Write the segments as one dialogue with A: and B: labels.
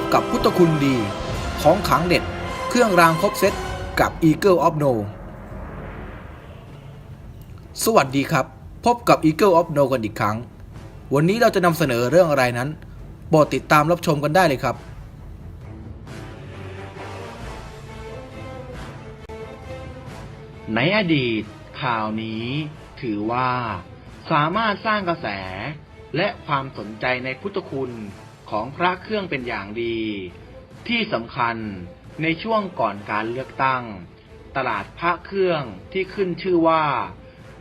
A: บกับพุทธคุณดี ของขังเด็ด เครื่องรางครบเซตกับ Eagle of No สวัสดีครับ พบกับ Eagle of No กันอีกครั้ง วันนี้เราจะนำเสนอเรื่องอะไรนั้นโปรดติดตามรับชมกันได้เลยครับ
B: ในอดีตข่าวนี้ถือว่า สามารถสร้างกระแสและความสนใจในพุทธคุณ ของพระเครื่องเป็นอย่างดี ที่สำคัญในช่วงก่อนการเลือกตั้ง ตลาดพระเครื่องที่ขึ้นชื่อว่า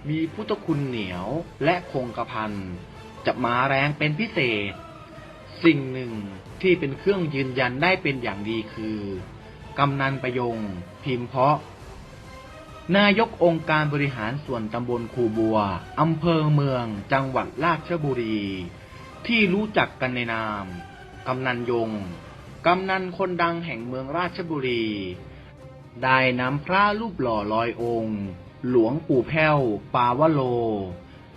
B: มีพุทธคุณเหนียวและคงกระพันจะมาแรงเป็นพิเศษ สิ่งหนึ่งที่เป็นเครื่องยืนยันได้เป็นอย่างดีคือกำนันประยง พิมพ์เพาะ นายกองค์การบริหารส่วนตำบลคูบัวอำเภอเมืองจังหวัดราชบุรี ที่รู้จักกันในนาม กำนันยง กำนันคนดังแห่งเมืองราชบุรี ได้นำพระรูปหล่อลอยองค์ หลวงปู่แพ้ว ปาวโล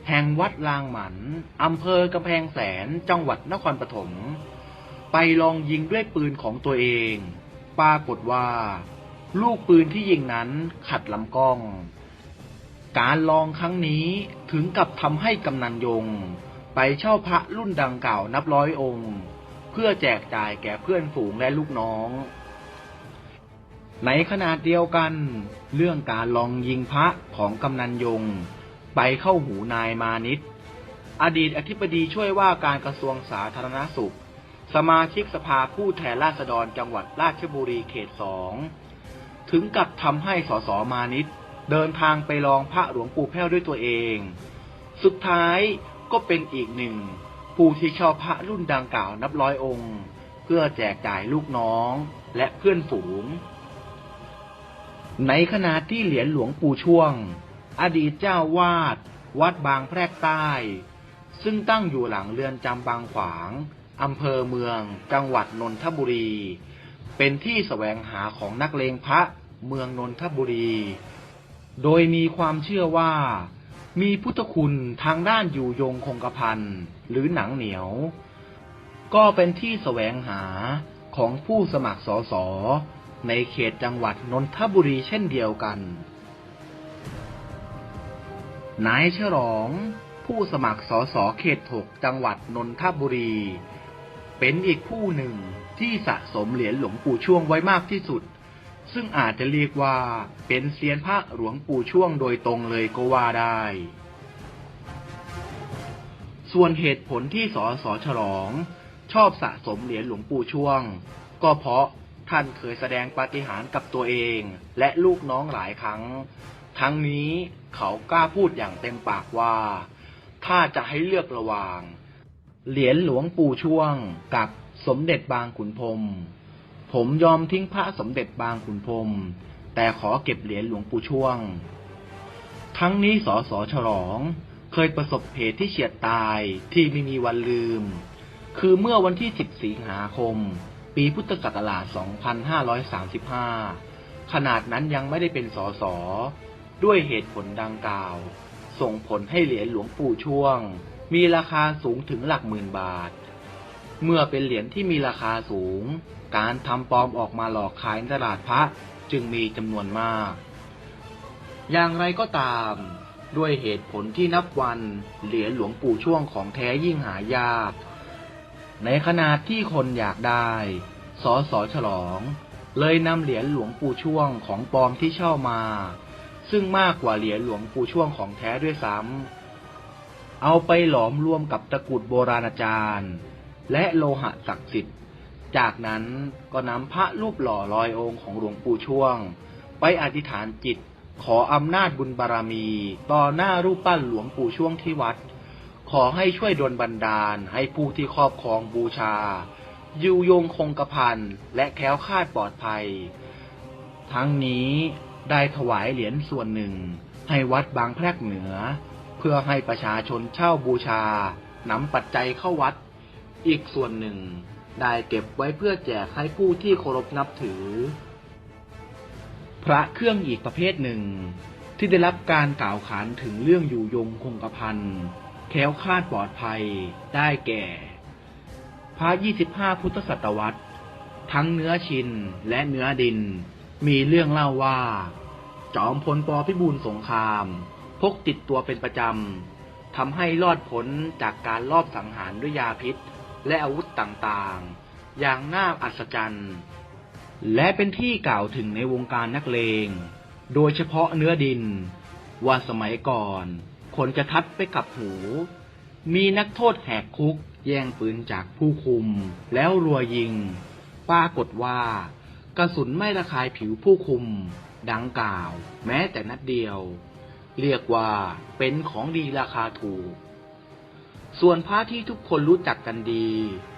B: แห่งวัดลางหมันอำเภอกำแพงแสนจังหวัดนครปฐม ไปลองยิงด้วยปืนของตัวเอง ปรากฏว่า ลูกปืนที่ยิงนั้นขัดลำกล้อง การลองครั้งนี้ถึงกับทำให้กำนันยง ไปเช่าพระรุ่นดังเก่านับร้อยองค์ เพื่อแจกจ่ายแก่เพื่อนฝูงและลูกน้อง ในขณะเดียวกัน เรื่องการลองยิงพระของกำนันยง ไปเข้าหูนายมานิตอดีตอธิบดีช่วยว่าการกระทรวงสาธารณสุข สมาชิกสภาผู้แทนราษฎรจังหวัดราชบุรีเขตสองถึงกับทำให้สสมานิตเดินทางไปลองพระหลวงปู่แพ้วด้วยตัวเอง สุดท้าย ก็เป็นอีกหนึ่ง ผู้ที่ชอบพระรุ่นดังกล่าวนับร้อยองค์ เพื่อแจกจ่ายลูกน้องและเพื่อนฝูง ในขณะที่เหรียญหลวงปู่ช่วง อดีตเจ้าวาด วัดบางแพรกใต้ ซึ่งตั้งอยู่หลังเรือนจำบางขวางอำเภอเมือง จังหวัดนนทบุรี เป็นที่แสวงหาของนักเลงพระเมืองนนทบุรี โดยมีความเชื่อว่า มีพุทธคุณทางด้านอยู่ยงคงกระพันหรือหนังเหนียว ก็เป็นที่แสวงหาของผู้สมัครสสในเขตจังหวัดนนทบุรีเช่นเดียวกัน นายฉลอง ผู้สมัครสสเขตถกจังหวัดนนทบุรี เป็นอีกผู้หนึ่งที่สะสมเหรียญหลวงปู่ช่วงไว้มากที่สุด ซึ่งอาจจะเรียกว่าเป็นเซียนพระหลวงปู่ช่วงโดยตรงเลยก็ว่าได้ ส่วนเหตุผลที่สสฉลอง ชอบสะสมเหรียญหลวงปู่ช่วง ก็เพราะท่านเคยแสดงปาฏิหาริย์กับตัวเอง และลูกน้องหลายครั้ง ทั้งนี้เขากล้าพูดอย่างเต็มปากว่า ถ้าจะให้เลือกระหว่าง เหรียญหลวงปู่ช่วงกับสมเด็จบางขุนพรม ผมยอมทิ้งพระสมเด็จบางขุนพรมแต่ขอเก็บเหรียญหลวงปู่ช่วง ทั้งนี้สสฉลองเคยประสบเหตุที่เฉียดตายที่ไม่มีวันลืม คือเมื่อวันที่ 10 สิงหาคม ปีพุทธศักราช 2535 ขนาดนั้นยังไม่ได้เป็นสสด้วยเหตุผลดังกล่าว ส่งผลให้เหรียญหลวงปู่ช่วง มีราคาสูงถึงหลักหมื่นบาท เมื่อเป็นเหรียญที่มีราคาสูง การทำปลอมออกมาหลอกขายในตลาดพระจึงมีจำนวนมาก อย่างไรก็ตาม ด้วยเหตุผลที่นับวันเหรียญหลวงปู่ช่วงของแท้ยิ่งหายาก ในขณะที่คนอยากได้สอสอฉลอง เลยนำเหรียญหลวงปู่ช่วงของปลอมที่เช่ามา ซึ่งมากกว่าเหรียญหลวงปู่ช่วงของแท้ด้วยซ้ำเอาไปหลอมรวมกับตะกุดโบราณอาจารย์ และโลหะศักดิ์สิทธิ์ จากนั้นก็นำพระรูปหล่อลอยองค์ของหลวงปู่ช่วง ไปอธิษฐานจิตขออำนาจบุญบารมี ต่อหน้ารูปปั้นหลวงปู่ช่วงที่วัด ขอให้ช่วยดลบันดาลให้ผู้ที่ครอบครองบูชาอยู่ยงคงกระพันและแคล้วคาดปลอดภัย ทั้งนี้ได้ถวายเหรียญส่วนหนึ่ง ให้วัดบางแพรกเหนือ เพื่อให้ประชาชนเช่าบูชานำปัจจัยเข้าวัด อีกส่วนหนึ่งได้เก็บไว้เพื่อแจกให้ผู้ที่เคารพนับถือ พระเครื่องอีกประเภทหนึ่ง ที่ได้รับการกล่าวขานถึงเรื่องอยู่ยงคงกระพันแค้วคาดปลอดภัยได้แก่ พระ 25 พุทธศตวรรษ ทั้งเนื้อชินและเนื้อดิน มีเรื่องเล่าว่า จอมพลปพิบูลสงคราม พกติดตัวเป็นประจำทำให้รอดพ้นจากการลอบสังหารด้วยยาพิษ และอาวุธต่างๆ อย่างน่าอัศจรรย์ และเป็นที่กล่าวถึงในวงการนักเลง โดยเฉพาะเนื้อดิน ว่าสมัยก่อน คนจะทัดไปกับหู มีนักโทษแหกคุก แย่งปืนจากผู้คุม แล้วรัวยิง ปรากฏว่า กระสุนไม่ระคายผิวผู้คุม ดังกล่าว แม้แต่นัดเดียว เรียกว่าเป็นของดีราคาถูก ส่วนพระที่ทุกคนรู้จักกันดี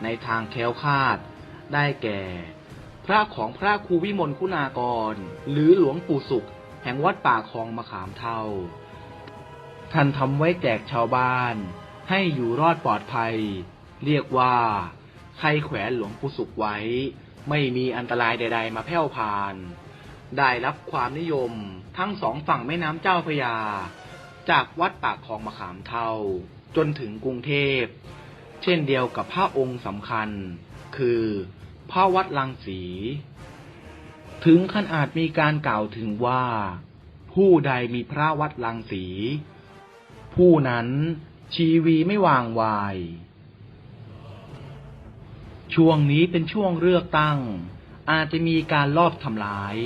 B: ในทางแคล้วคาด ได้แก่ พระของพระครูวิมลคุณากร หรือหลวงปู่สุข แห่งวัดป่าคลองมะขามเท่าท่านทำไว้แจกชาวบ้าน ให้อยู่รอดปลอดภัย เรียกว่า ใครแขวนหลวงปู่สุขไว้ ไม่มีอันตรายใด ๆ มาแผ่วพาน ได้รับความนิยมทั้งสองฝั่งแม่น้ำเจ้าพระยา จากวัดปากคลองมะขามเท่า จนถึงกรุงเทพ เช่นเดียวกับพระองค์สำคัญ คือพระวัดลังสี ถึงขั้นอาจมีการกล่าวถึงว่า ผู้ใดมีพระวัดลังสี ผู้นั้นชีวีไม่วางวาย ช่วงนี้เป็นช่วงเลือกตั้ง อาจจะมีการลอบทำลาย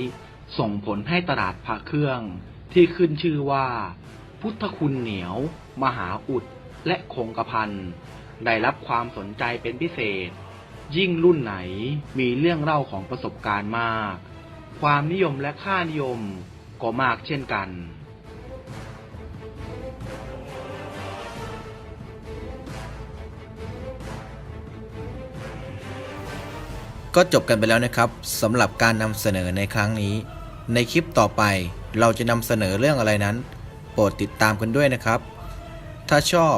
B: ส่งผลให้ตลาดพระเครื่องที่ขึ้นชื่อว่า พุทธคุณเหนียว มหาอุด และคงกระพันได้รับความสนใจเป็นพิเศษ ยิ่งรุ่นไหนมีเรื่องเล่าของประสบการณ์มาก ความนิยมและค่านิยมก็มากเช่นกัน
A: ก็จบกันไปแล้วนะครับสำหรับการนำเสนอในครั้งนี้ ในคลิปต่อไปเราจะนำเสนอเรื่องอะไรนั้น โปรดติดตามกันด้วยนะครับ ถ้าชอบ